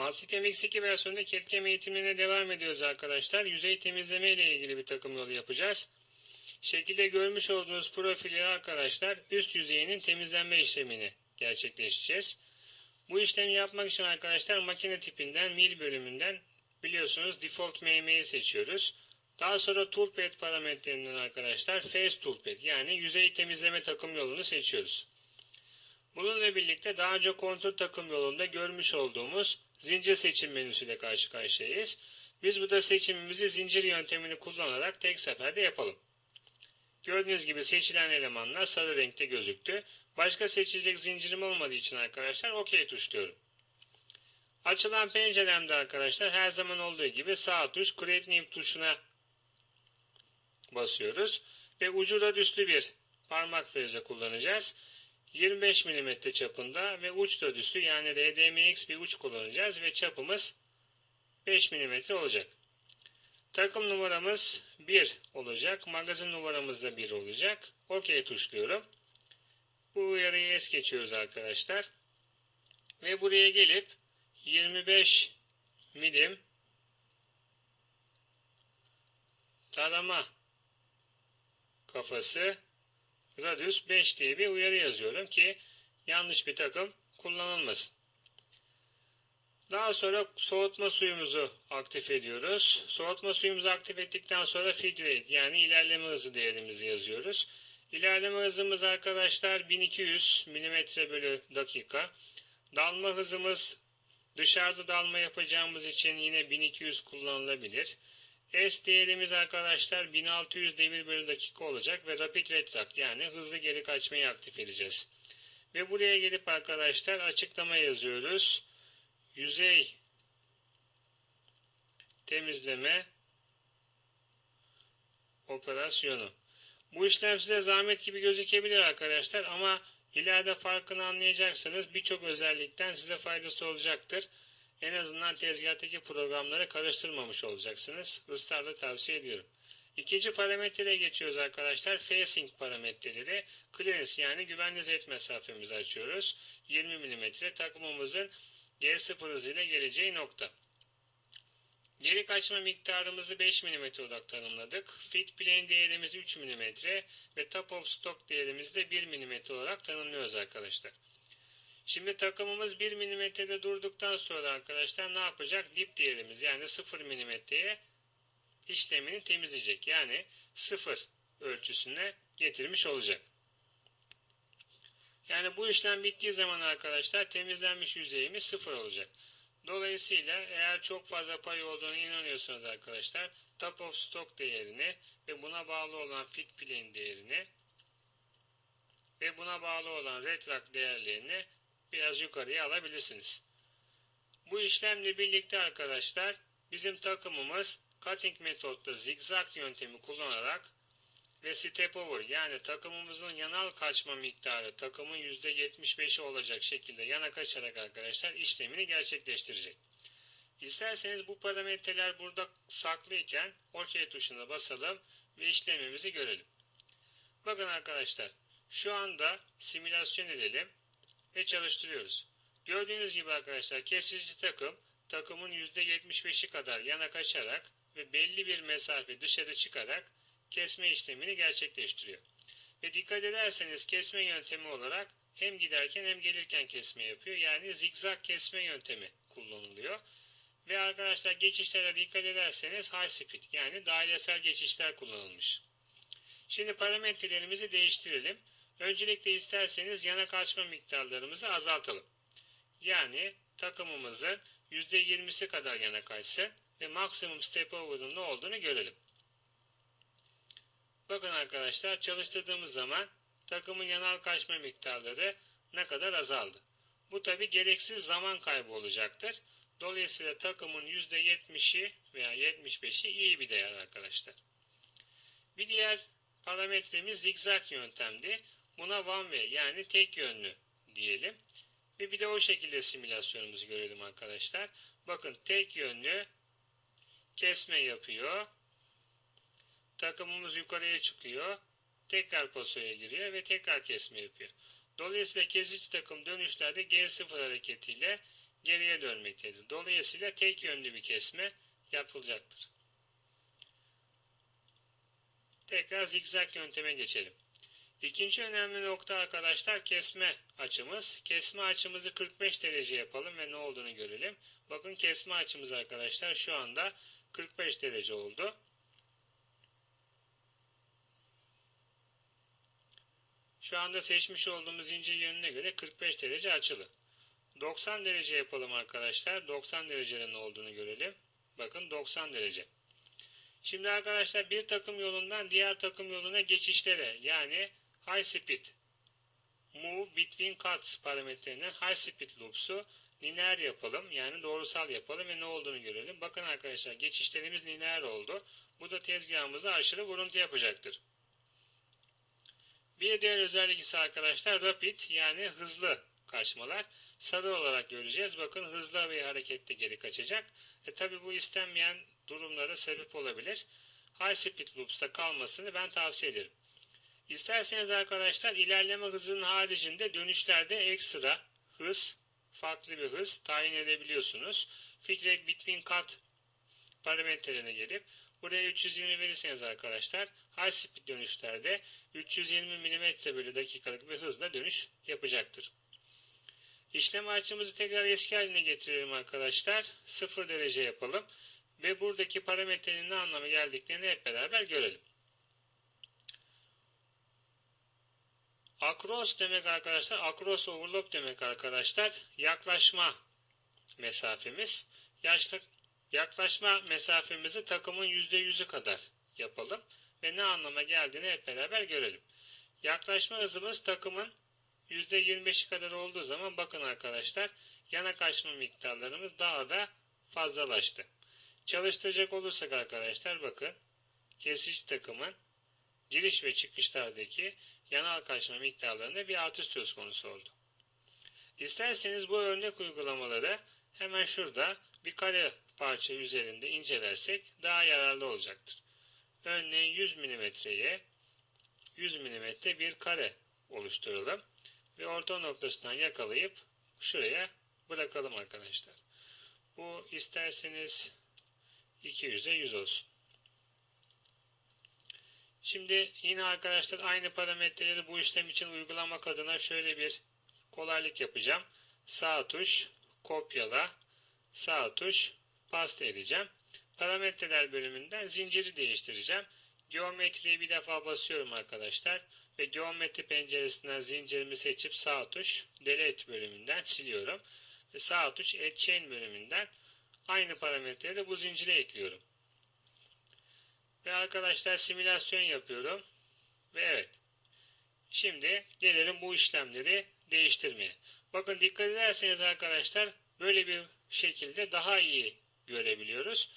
Mastercam X2 versiyonunda CAD-CAM eğitimine devam ediyoruz arkadaşlar. Yüzey temizleme ile ilgili bir takım yolu yapacağız. Şekilde görmüş olduğunuz profili arkadaşlar üst yüzeyinin temizlenme işlemini gerçekleştireceğiz. Bu işlemi yapmak için arkadaşlar makine tipinden mil bölümünden biliyorsunuz default MM'yi seçiyoruz. Daha sonra toolpad parametrelerinden arkadaşlar face toolpad yani yüzey temizleme takım yolunu seçiyoruz. Bununla birlikte daha önce kontrol takım yolunda görmüş olduğumuz zincir seçim menüsüyle karşı karşıyayız. Biz burada seçimimizi zincir yöntemini kullanarak tek seferde yapalım. Gördüğünüz gibi seçilen elemanlar sarı renkte gözüktü. Başka seçilecek zincirim olmadığı için arkadaşlar OK tuşluyorum. Açılan penceremde arkadaşlar her zaman olduğu gibi sağ tuş Create New tuşuna basıyoruz. Ve ucu radüslü bir parmak freze kullanacağız. 25 mm çapında ve uç radüslü yani RDMX bir uç kullanacağız ve çapımız 5 mm olacak. Takım numaramız 1 olacak. Magazin numaramız da 1 olacak. OK tuşluyorum. Bu uyarıyı es geçiyoruz arkadaşlar. Ve buraya gelip 25 milim tarama kafası radius 5 diye bir uyarı yazıyorum ki yanlış bir takım kullanılmasın. Daha sonra soğutma suyumuzu aktif ediyoruz. Soğutma suyumuzu aktif ettikten sonra feed rate yani ilerleme hızı değerimizi yazıyoruz. İlerleme hızımız arkadaşlar 1200 mm bölü dakika. Dalma hızımız dışarıda dalma yapacağımız için yine 1200 kullanılabilir. S değerimiz arkadaşlar 1600 devir bölü dakika olacak ve rapid retract yani hızlı geri kaçmayı aktif edeceğiz. Ve buraya gelip arkadaşlar açıklama yazıyoruz. Yüzey temizleme operasyonu. Bu işlem size zahmet gibi gözükebilir arkadaşlar ama ileride farkını anlayacaksınız. Birçok özellikten size faydası olacaktır. En azından tezgahtaki programları karıştırmamış olacaksınız. Israrla tavsiye ediyorum. İkinci parametreye geçiyoruz arkadaşlar. Facing parametreleri. Clearance yani güvenli zet mesafemizi açıyoruz. 20 mm takımımızın G0 hızıyla geleceği nokta. Geri kaçma miktarımızı 5 mm olarak tanımladık. Fit plane değerimizi 3 mm ve top of stock değerimizi de 1 mm olarak tanımlıyoruz arkadaşlar. Şimdi takımımız 1 mm'de durduktan sonra arkadaşlar ne yapacak? Dip değerimiz yani 0 mm'ye işlemini temizleyecek. Yani 0 ölçüsüne getirmiş olacak. Yani bu işlem bittiği zaman arkadaşlar temizlenmiş yüzeyimiz 0 olacak. Dolayısıyla eğer çok fazla pay olduğunu inanıyorsanız arkadaşlar top of stock değerini ve buna bağlı olan fit plane değerini ve buna bağlı olan retract değerlerini biraz yukarıya alabilirsiniz. Bu işlemle birlikte arkadaşlar bizim takımımız cutting metodda zigzag yöntemi kullanarak ve step over yani takımımızın yanal kaçma miktarı takımın %75'i olacak şekilde yana kaçarak arkadaşlar işlemini gerçekleştirecek. İsterseniz bu parametreler burada saklıyken OK tuşuna basalım ve işlemimizi görelim. Bakın arkadaşlar şu anda simülasyon edelim ve çalıştırıyoruz. Gördüğünüz gibi arkadaşlar kesici takım takımın %75'i kadar yana kaçarak ve belli bir mesafe dışarı çıkarak kesme işlemini gerçekleştiriyor. Ve dikkat ederseniz kesme yöntemi olarak hem giderken hem gelirken kesme yapıyor. Yani zigzag kesme yöntemi kullanılıyor. Ve arkadaşlar geçişlere dikkat ederseniz high speed yani dairesel geçişler kullanılmış. Şimdi parametrelerimizi değiştirelim. Öncelikle isterseniz yana kaçma miktarlarımızı azaltalım. Yani takımımızın %20'si kadar yana kaçsın ve maksimum step over'ın ne olduğunu görelim. Bakın arkadaşlar çalıştırdığımız zaman takımın yanal kaçma miktarları ne kadar azaldı. Bu tabi gereksiz zaman kaybı olacaktır. Dolayısıyla takımın %70'i veya 75'i iyi bir değer arkadaşlar. Bir diğer parametremiz zigzag yöntemdi. Buna one way yani tek yönlü diyelim. Ve bir de o şekilde simülasyonumuzu görelim arkadaşlar. Bakın tek yönlü kesme yapıyor. Takımımız yukarıya çıkıyor. Tekrar pasoya giriyor ve tekrar kesme yapıyor. Dolayısıyla kesici takım dönüşlerde G0 hareketiyle geriye dönmektedir. Dolayısıyla tek yönlü bir kesme yapılacaktır. Tekrar zikzak yönteme geçelim. İkinci önemli nokta arkadaşlar kesme açımız. Kesme açımızı 45 derece yapalım ve ne olduğunu görelim. Bakın kesme açımız arkadaşlar şu anda 45 derece oldu. Şu anda seçmiş olduğumuz ince yönüne göre 45 derece açılı. 90 derece yapalım arkadaşlar. 90 derecede ne olduğunu görelim. Bakın 90 derece. Şimdi arkadaşlar bir takım yolundan diğer takım yoluna geçişlere yani high speed move between cuts parametrelerinden high speed loops'u lineer yapalım. Yani doğrusal yapalım ve ne olduğunu görelim. Bakın arkadaşlar geçişlerimiz lineer oldu. Bu da tezgahımıza aşırı vuruntu yapacaktır. Bir diğer özellik ise arkadaşlar rapid yani hızlı kaçmalar. Sarı olarak göreceğiz. Bakın hızlı bir harekette geri kaçacak. E tabi bu istenmeyen durumlara sebep olabilir. High speed loops'ta kalmasını ben tavsiye ederim. İsterseniz arkadaşlar ilerleme hızının haricinde dönüşlerde ekstra hız, farklı bir hız tayin edebiliyorsunuz. Filtrate between cut parametrelerine gelip buraya 320 verirseniz arkadaşlar high speed dönüşlerde 320 mm bölü dakikalık bir hızla dönüş yapacaktır. İşlem açımızı tekrar eski haline getirelim arkadaşlar. 0 derece yapalım. Ve buradaki parametrenin ne anlama geldiklerini hep beraber görelim. Across demek arkadaşlar, across overlap demek arkadaşlar. Yaklaşma mesafemiz. Yaşlı, yaklaşma mesafemizi takımın %100'ü kadar yapalım. Ve ne anlama geldiğini hep beraber görelim. Yaklaşma hızımız takımın %25'i kadar olduğu zaman bakın arkadaşlar yana kaçma miktarlarımız daha da fazlalaştı. Çalıştıracak olursak arkadaşlar bakın kesici takımın giriş ve çıkışlardaki yanal kaçma miktarlarında bir artış söz konusu oldu. İsterseniz bu örnek uygulamaları hemen şurada bir kare parça üzerinde incelersek daha yararlı olacaktır. Örneğin 100 mm'ye 100 mm bir kare oluşturalım ve orta noktasından yakalayıp şuraya bırakalım arkadaşlar. Bu isterseniz 200'e 100 olsun. Şimdi yine arkadaşlar aynı parametreleri bu işlem için uygulamak adına şöyle bir kolaylık yapacağım. Sağ tuş kopyala, sağ tuş paste edeceğim. Parametreler bölümünden zinciri değiştireceğim. Geometriye bir defa basıyorum arkadaşlar ve geometri penceresinden zincirimi seçip sağ tuş delete bölümünden siliyorum. Ve sağ tuş add chain bölümünden aynı parametreyi de bu zincire ekliyorum. Ve arkadaşlar simülasyon yapıyorum. Ve evet. Şimdi gelelim bu işlemleri değiştirmeye. Bakın dikkat ederseniz arkadaşlar böyle bir şekilde daha iyi görebiliyoruz.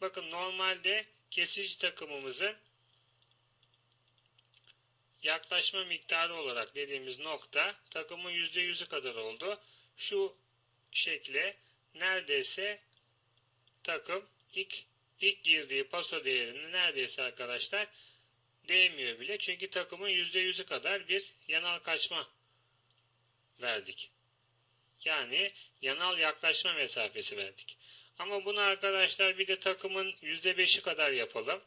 Bakın normalde kesici takımımızın yaklaşma miktarı olarak dediğimiz nokta takımın %100'ü kadar oldu. Şu şekle neredeyse takım ilk ilk girdiği paso değerini neredeyse arkadaşlar değmiyor bile. Çünkü takımın %100'ü kadar bir yanal kaçma verdik. Yani yanal yaklaşma mesafesi verdik. Ama bunu arkadaşlar bir de takımın %5'i kadar yapalım.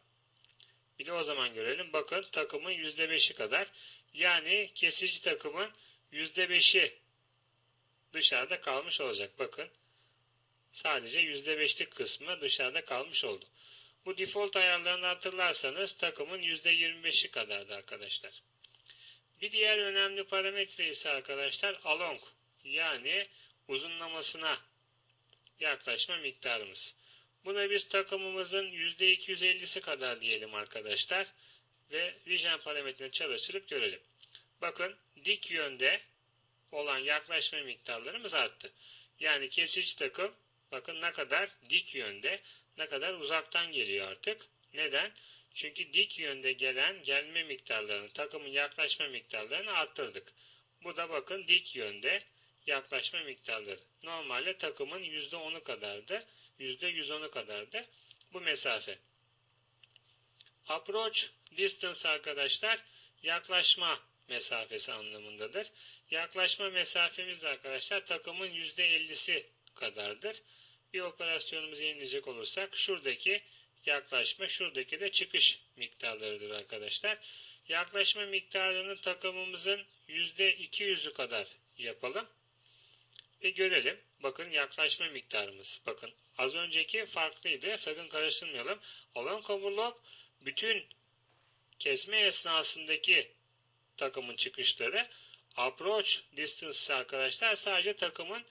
Bir de o zaman görelim. Bakın takımın %5'i kadar. Yani kesici takımın %5'i dışarıda kalmış olacak. Bakın. Sadece %5'lik kısmı dışarıda kalmış oldu. Bu default ayarlarını hatırlarsanız takımın %25'i kadardı arkadaşlar. Bir diğer önemli parametre ise arkadaşlar along yani uzunlamasına yaklaşma miktarımız. Buna biz takımımızın %250'si kadar diyelim arkadaşlar. Ve vision parametrini çalıştırıp görelim. Bakın dik yönde olan yaklaşma miktarlarımız arttı. Yani kesici takım bakın ne kadar dik yönde ne kadar uzaktan geliyor artık. Neden? Çünkü dik yönde gelen gelme miktarlarını takımın yaklaşma miktarlarını arttırdık. Bu da bakın dik yönde yaklaşma miktarları. Normalde takımın %10'u kadardı. %110'u kadardı bu mesafe. Approach distance arkadaşlar yaklaşma mesafesi anlamındadır. Yaklaşma mesafemiz de arkadaşlar takımın %50'si kadardır. Bir operasyonumuzu yenileyecek olursak şuradaki yaklaşma, şuradaki de çıkış miktarlarıdır arkadaşlar. Yaklaşma miktarını takımımızın %200'ü kadar yapalım. Ve görelim. Bakın yaklaşma miktarımız. Bakın az önceki farklıydı. Sakın karıştırmayalım. Alan overlock bütün kesme esnasındaki takımın çıkışları approach distance arkadaşlar sadece takımın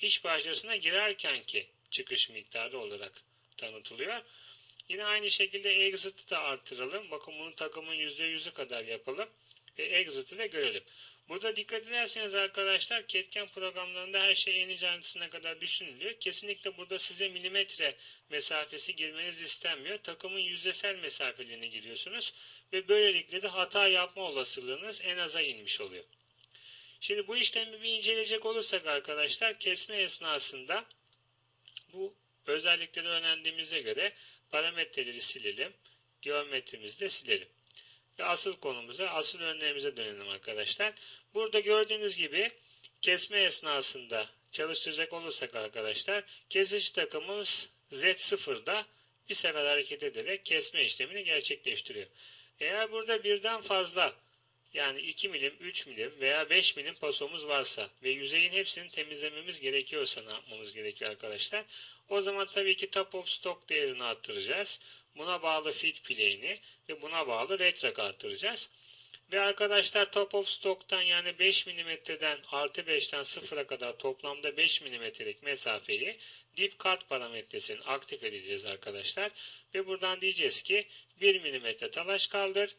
iş parçasına girerkenki çıkış miktarı olarak tanıtılıyor. Yine aynı şekilde exit'i de arttıralım. Bakın bunu takımın %100'ü kadar yapalım. Ve exit'i de görelim. Burada dikkat ederseniz arkadaşlar Ketken programlarında her şey en ince kadar düşünülüyor. Kesinlikle burada size milimetre mesafesi girmeniz istenmiyor. Takımın yüzdesel mesafelerini giriyorsunuz. Ve böylelikle de hata yapma olasılığınız en aza inmiş oluyor. Şimdi bu işlemi bir inceleyecek olursak arkadaşlar kesme esnasında bu özellikleri öğrendiğimize göre parametreleri silelim. Geometrimizi de silelim. Ve asıl konumuza, asıl örneğimize dönelim arkadaşlar. Burada gördüğünüz gibi kesme esnasında çalıştıracak olursak arkadaşlar kesici takımımız Z0'da bir sefer hareket ederek kesme işlemini gerçekleştiriyor. Eğer burada birden fazla yani 2 milim, 3 milim veya 5 milim pasomuz varsa ve yüzeyin hepsini temizlememiz gerekiyorsa ne yapmamız gerekiyor arkadaşlar? O zaman tabii ki top of stock değerini arttıracağız. Buna bağlı feed play'ini ve buna bağlı retrack arttıracağız. Ve arkadaşlar top of stock'tan yani 5 mm'den artı 5'ten 0'a kadar toplamda 5 mm'lik mesafeyi dip cut parametresini aktif edeceğiz arkadaşlar. Ve buradan diyeceğiz ki 1 mm talaş kaldır.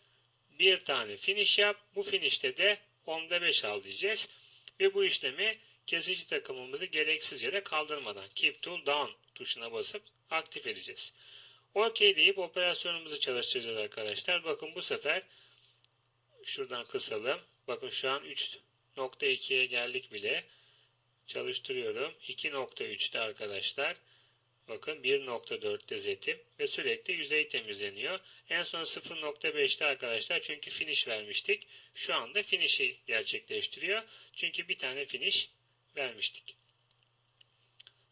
Bir tane finish yap. Bu finish'te de 10'da 5 al diyeceğiz. Ve bu işlemi kesici takımımızı gereksiz yere kaldırmadan Keep Tool Down tuşuna basıp aktif edeceğiz. OK deyip operasyonumuzu çalıştıracağız arkadaşlar. Bakın bu sefer şuradan kısalım. Bakın şu an 3.2'ye geldik bile. Çalıştırıyorum. 2.3'te arkadaşlar. Bakın 1.4'te zetim ve sürekli yüzey temizleniyor. En son 0.5'te arkadaşlar çünkü finish vermiştik. Şu anda finish'i gerçekleştiriyor. Çünkü bir tane finish vermiştik.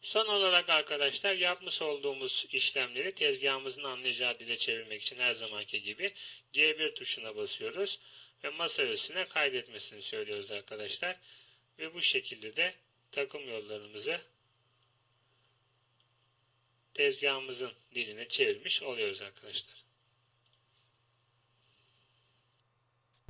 Son olarak arkadaşlar yapmış olduğumuz işlemleri tezgahımızın anlayacağı dile çevirmek için her zamanki gibi G1 tuşuna basıyoruz ve masa üstüne kaydetmesini söylüyoruz arkadaşlar. Ve bu şekilde de takım yollarımızı tezgahımızın diline çevirmiş oluyoruz arkadaşlar.